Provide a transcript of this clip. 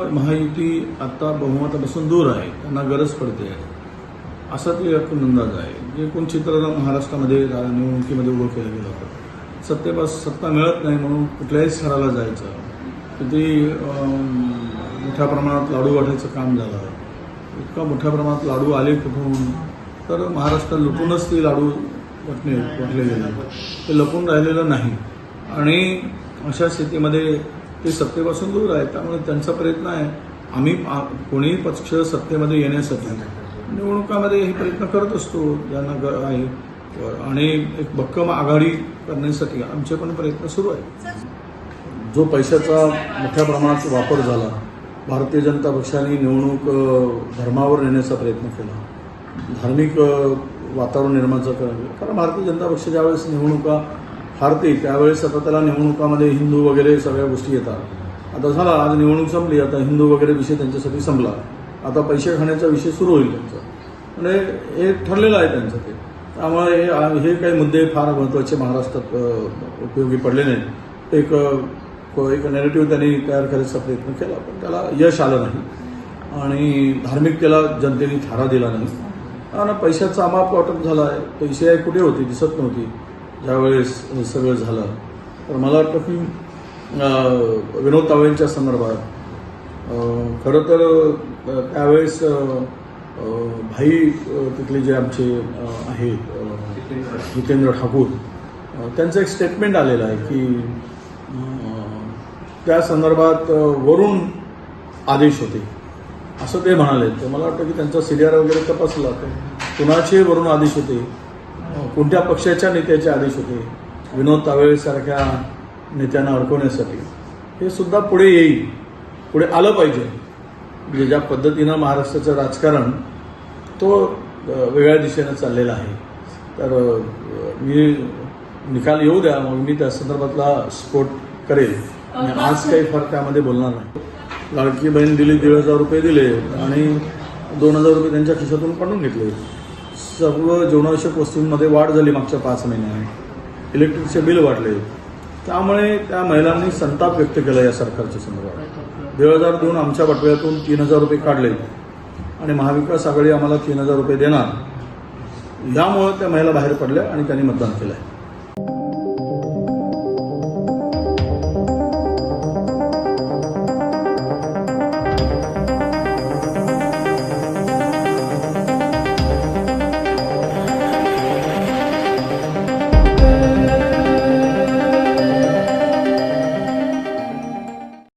महायुती आता बहुमतापासून दूर आहे. त्यांना गरज पडते. आहे असा ते एकूण अंदाज आहे. जे कोण चित्र महाराष्ट्रामध्ये निवडणुकीमध्ये उभं केलं गेलं होतं. सत्तेपास सत्ता मिळत नाही म्हणून कुठल्याही स्तराला जायचं. किती मोठ्या प्रमाणात लाडू वाटायचं काम झालं. इतका मोठ्या प्रमाणात लाडू आले कुठून? तर महाराष्ट्रात लुटूनच ते लाडू वाटणे वाटले गेले. ते लपून राहिलेलं नाही. आणि अशा स्थितीमध्ये ते सत्तेपासून दूर आहे त्यामुळे त्यांचा प्रयत्न आहे. आम्ही आ- कोणीही पक्ष सत्तेमध्ये येण्यासाठी निवडणुकामध्ये हे प्रयत्न करत असतो ज्यांना आहे. आणि एक भक्कम आघाडी करण्यासाठी आमचे पण प्रयत्न सुरू आहेत. जो पैशाचा मोठ्या प्रमाणात वापर झाला भारतीय जनता पक्षाने निवडणूक धर्मावर नेण्याचा प्रयत्न केला. धार्मिक वातावरण निर्माण कारण भारतीय जनता पक्ष ज्यावेळेस निवडणुका हारते त्यावेळेस आता त्याला निवडणुकामध्ये हिंदू वगैरे सगळ्या गोष्टी येतात. आता झाला आज निवडणूक संपली आता हिंदू वगैरे विषय त्यांच्यासाठी संपला. आता पैसे खाण्याचा विषय सुरू होईल त्यांचा. म्हणजे हे ठरलेलं आहे त्यांचं ते. त्यामुळे हे हे काही मुद्दे फार महत्त्वाचे महाराष्ट्रात उपयोगी पडले नाहीत. एक एक नेरेटिव्ह त्यांनी तयार करायचा प्रयत्न केला पण त्याला यश आलं नाही. आणि धार्मिकतेला जनतेने थारा दिला नाही. आणि पैशाचा अमाप वाटप झाला आहे पैसे कुठे होते दिसत नव्हती. ज्यावेळेस हे सगळं झालं तर मला वाटतं की विनोद तावडेंच्या संदर्भात खरं तर त्यावेळेस भाई तिथले जे आमचे आहेत जितेंद्र ठाकूर त्यांचं एक स्टेटमेंट आलेलं आहे की त्या संदर्भात वरून आदेश होते. असं ते म्हणाले. तर मला वाटतं की त्यांचा सिरियर वगैरे तपासला. तर कुणाचे वरून आदेश होते? कोणत्या पक्षाच्या नेत्याचे आदेश होते? विनोद तावळेसारख्या नेत्यांना अडकवण्यासाठी. हे सुद्धा पुढे येईल. पुढे आलं पाहिजे. म्हणजे ज्या पद्धतीनं महाराष्ट्राचं राजकारण तो वेगळ्या दिशेनं चाललेला आहे. तर मी निकाल येऊ द्या मग मी त्या संदर्भातला स्फोट करेल. आणि आज काही फार त्यामध्ये बोलणार नाही. लाडकी बहीण दिली दीड हजार रुपये दिले आणि दोन हजार रुपये त्यांच्या खिशातून काढून घेतले. सर्व जीवनावश्यक वस्तूंमध्ये वाढ झाली मागच्या पाच महिन्यात इलेक्ट्रिकचे बिल वाढले. त्यामुळे त्या महिलांनी संताप व्यक्त केला या सरकारच्या संदर्भात दीड हजार देऊन आमच्या बटव्यातून तीन हजार रुपये काढले. आणि महाविकास आघाडी आम्हाला तीन हजार रुपये देणार. यामुळं त्या महिला बाहेर पडल्या आणि त्यांनी मतदान केलं आहे